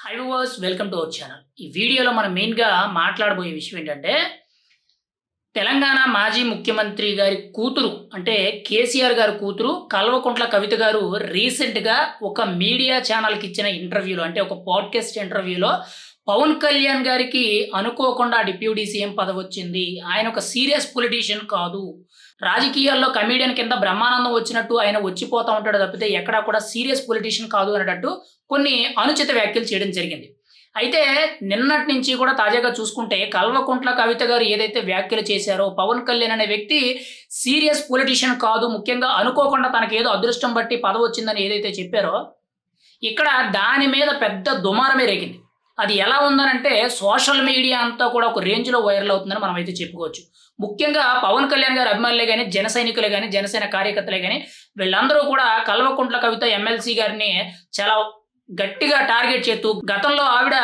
High వాస్ welcome to our channel ఈ వీడియోలో మనం మెయిన్గా మాట్లాడబోయే విషయం ఏంటంటే తెలంగాణ మాజీ ముఖ్యమంత్రి గారి కూతురు అంటే కేసీఆర్ గారి కూతురు కల్వకుంట్ల కవిత గారు రీసెంట్గా ఒక మీడియా ఛానల్కి ఇచ్చిన ఇంటర్వ్యూలో అంటే ఒక పాడ్కాస్ట్ ఇంటర్వ్యూలో పవన్ కళ్యాణ్ గారికి అనుకోకుండా డిప్యూటీ సీఎం పదవి వచ్చింది. ఆయన ఒక సీరియస్ పొలిటీషియన్ కాదు. రాజకీయాల్లో కమీడియన్ కింద బ్రహ్మానందం వచ్చినట్టు ఆయన వచ్చిపోతా ఉంటాడు తప్పితే ఎక్కడా కూడా సీరియస్ పొలిటీషియన్ కాదు అనేటట్టు కొన్ని అనుచిత వ్యాఖ్యలు చేయడం జరిగింది. అయితే నిన్నటి నుంచి కూడా తాజాగా చూసుకుంటే కల్వకుంట్ల కవిత గారు ఏదైతే వ్యాఖ్యలు చేశారో పవన్ కళ్యాణ్ అనే వ్యక్తి సీరియస్ పొలిటీషియన్ కాదు ముఖ్యంగా అనుకోకుండా తనకి ఏదో అదృష్టం బట్టి పదవి వచ్చిందని ఏదైతే చెప్పారో ఇక్కడ దాని మీద పెద్ద దుమారమే రేగింది. అది ఎలా ఉందనంటే సోషల్ మీడియా అంతా కూడా ఒక రేంజ్లో వైరల్ అవుతుందని మనం అయితే చెప్పుకోవచ్చు. ముఖ్యంగా పవన్ కళ్యాణ్ గారి అభిమానులే కానీ జన సైనికులే కానీ జనసేన కార్యకర్తలే కానీ వీళ్ళందరూ కూడా కల్వకుంట్ల కవిత ఎమ్మెల్సీ గారిని చాలా గట్టిగా టార్గెట్ చేస్తూ గతంలో ఆవిడ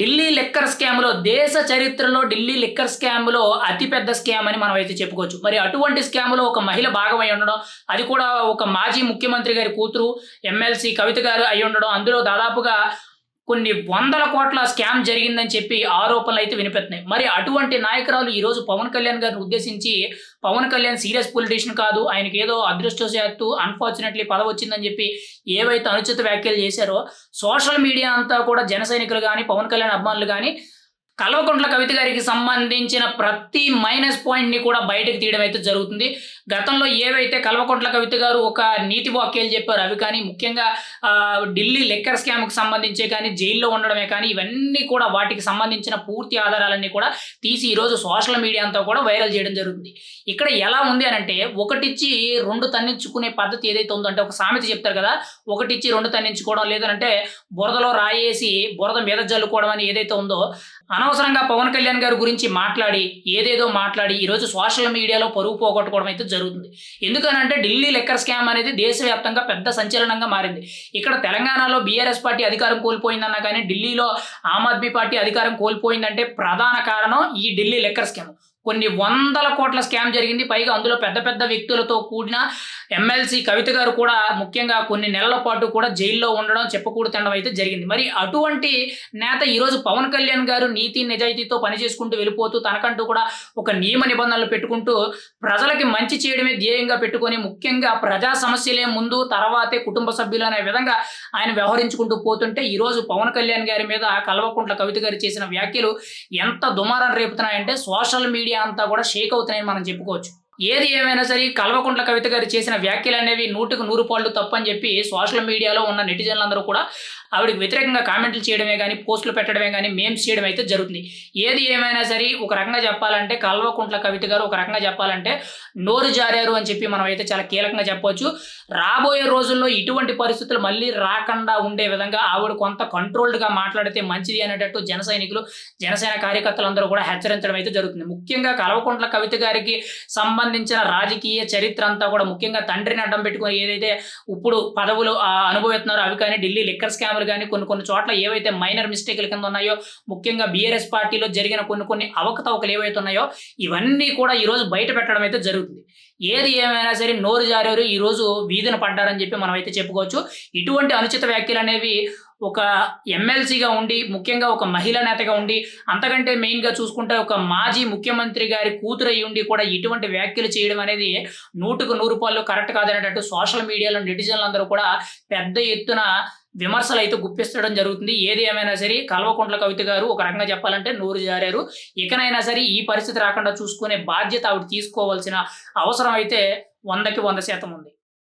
ఢిల్లీ లిక్కర్ స్కామ్లో దేశ చరిత్రలో ఢిల్లీ లిక్కర్ స్కామ్లో అతిపెద్ద స్కామ్ అని మనం అయితే చెప్పుకోవచ్చు. మరి అటువంటి స్కామ్లో ఒక మహిళ భాగమై ఉండడం అది కూడా ఒక మాజీ ముఖ్యమంత్రి గారి కూతురు ఎమ్మెల్సీ కవిత గారు అయి ఉండడం అందులో దాదాపుగా కొన్ని వందల కోట్ల స్కామ్ జరిగిందని చెప్పి ఆరోపణలు అయితే వినిపెత్తున్నాయి మరి అటువంటి నాయకురాలు ఈరోజు పవన్ కళ్యాణ్ గారిని ఉద్దేశించి పవన్ కళ్యాణ్ సీరియస్ పొలిటీషియన్ కాదు ఆయనకి ఏదో అదృష్టశాత్తు అన్ఫార్చునేట్లీ పదవి వచ్చిందని చెప్పి ఏవైతే అనుచిత వ్యాఖ్యలు చేశారో సోషల్ మీడియా అంతా కూడా జన సైనికులు కానీ పవన్ కళ్యాణ్ అభిమానులు కానీ కల్వకుంట్ల కవిత గారికి సంబంధించిన ప్రతి మైనస్ పాయింట్ని కూడా బయటకు తీయడం అయితే జరుగుతుంది. గతంలో ఏవైతే కల్వకుంట్ల కవిత గారు ఒక నీతి వాక్యాలు చెప్పారు అవి కానీ ముఖ్యంగా ఢిల్లీ లెక్కర్ స్కామ్కి సంబంధించే కానీ జైల్లో ఉండడమే కానీ ఇవన్నీ కూడా వాటికి సంబంధించిన పూర్తి ఆధారాలన్నీ కూడా తీసి ఈరోజు సోషల్ మీడియా అంతా కూడా వైరల్ చేయడం జరుగుతుంది. ఇక్కడ ఎలా ఉంది అని అంటే ఒకటిచ్చి రెండు తన్నించుకునే పద్ధతి ఏదైతే ఉందో అంటే ఒక సామెత చెప్తారు కదా ఒకటిచ్చి రెండు తన్నించుకోవడం లేదంటే బురదలో రాయేసి బురద మీద జల్లుకోవడం అని ఏదైతే ఉందో అనవసరంగా పవన్ కళ్యాణ్ గారి గురించి మాట్లాడి ఏదేదో మాట్లాడి ఈరోజు సోషల్ మీడియాలో పరుగు పోగొట్టుకోవడం అయితే జరుగుతుంది. ఎందుకనంటే ఢిల్లీ లెక్కర్ స్కామ్ అనేది దేశవ్యాప్తంగా పెద్ద సంచలనంగా మారింది. ఇక్కడ తెలంగాణలో బీఆర్ఎస్ పార్టీ అధికారం కోల్పోయిందన్నా కానీ ఢిల్లీలో ఆమ్ ఆద్మీ పార్టీ అధికారం కోల్పోయిందంటే ప్రధాన కారణం ఈ ఢిల్లీ లెక్కర్ స్కామ్. కొన్ని వందల కోట్ల స్కామ్ జరిగింది. పైగా అందులో పెద్ద పెద్ద వ్యక్తులతో కూడిన ఎమ్మెల్సీ కవిత గారు కూడా ముఖ్యంగా కొన్ని నెలల పాటు కూడా జైల్లో ఉండడం చెప్పకూడదు అయితే జరిగింది. మరి అటువంటి నేత ఈరోజు పవన్ కళ్యాణ్ గారు నీతి నిజాయితీతో పనిచేసుకుంటూ వెళ్ళిపోతూ తనకంటూ కూడా ఒక నియమ నిబంధనలు పెట్టుకుంటూ ప్రజలకి మంచి చేయడమే ధ్యేయంగా పెట్టుకొని ముఖ్యంగా ప్రజా సమస్యలే ముందు తర్వాతే కుటుంబ సభ్యులు అనే విధంగా ఆయన వ్యవహరించుకుంటూ పోతుంటే ఈరోజు పవన్ కళ్యాణ్ గారి మీద కల్వకుంట్ల కవిత గారు చేసిన వ్యాఖ్యలు ఎంత దుమారం రేపుతున్నాయంటే సోషల్ మీడియా అంతా కూడా షేక్ అవుతున్నాయని మనం చెప్పుకోవచ్చు. ఏది ఏమైనా సరే కల్వకుంట్ల కవిత గారు చేసిన వ్యాఖ్యలు అనేవి నూటికి నూరు పాళ్ళు తప్పని చెప్పి సోషల్ మీడియాలో ఉన్న నెటిజన్లందరూ కూడా ఆవిడకి వ్యతిరేకంగా కామెంట్లు చేయడమే కానీ పోస్టులు పెట్టడమే కానీ మేమ్స్ చేయడం అయితే జరుగుతుంది. ఏది ఏమైనా సరే ఒక రకంగా చెప్పాలంటే కల్వకుంట్ల కవిత గారు ఒక రకంగా చెప్పాలంటే నోరు జారారు అని చెప్పి మనం అయితే చాలా కీలకంగా చెప్పవచ్చు రాబోయే రోజుల్లో ఇటువంటి పరిస్థితులు మళ్ళీ రాకుండా ఉండే విధంగా ఆవిడ కొంత కంట్రోల్డ్గా మాట్లాడితే మంచిది అనేటట్టు జన సైనికులు జనసేన కార్యకర్తలందరూ కూడా హెచ్చరించడం అయితే జరుగుతుంది. ముఖ్యంగా కల్వకుంట్ల కవిత గారికి సంబంధించి సంబంధించిన రాజకీయ చరిత్ర అంతా కూడా ముఖ్యంగా తండ్రిని అడ్డం పెట్టుకుని ఏదైతే ఇప్పుడు పదవులు అనుభవిస్తున్నారో అవి కానీ ఢిల్లీ లిక్కర్ స్కామ్లు కానీ కొన్ని కొన్ని చోట్ల ఏవైతే మైనర్ మిస్టేక్ల కింద ఉన్నాయో ముఖ్యంగా బీఆర్ఎస్ పార్టీలో జరిగిన కొన్ని కొన్ని అవకతవకలు ఏవైతే ఉన్నాయో ఇవన్నీ కూడా ఈరోజు బయట పెట్టడం అయితే జరుగుతుంది. ఏది ఏమైనా సరే నోరు జారారు ఈరోజు వీధిన పడ్డారని చెప్పి మనం అయితే చెప్పుకోవచ్చు. ఇటువంటి అనుచిత వ్యాఖ్యలు అనేవి ఒక ఎమ్మెల్సీగా ఉండి ముఖ్యంగా ఒక మహిళా నేతగా ఉండి అంతకంటే మెయిన్గా చూసుకుంటే ఒక మాజీ ముఖ్యమంత్రి గారి కూతురు అయి ఉండి కూడా ఇటువంటి వ్యాఖ్యలు చేయడం అనేది నూటుకు నూరు రూపాయలు కరెక్ట్ కాదనేటట్టు సోషల్ మీడియాలో నెటిజన్లు అందరూ కూడా పెద్ద ఎత్తున విమర్శలు అయితే గుప్పిస్తడం జరుగుతుంది. ఏది ఏమైనా సరే కల్వకుంట్ల కవిత గారు ఒక రకంగా చెప్పాలంటే నోరు జారారు. ఇకనైనా సరే ఈ పరిస్థితి రాకుండా చూసుకునే బాధ్యత ఆవిడ తీసుకోవాల్సిన అవసరం అయితే వందకి వంద శాతం ఉంది.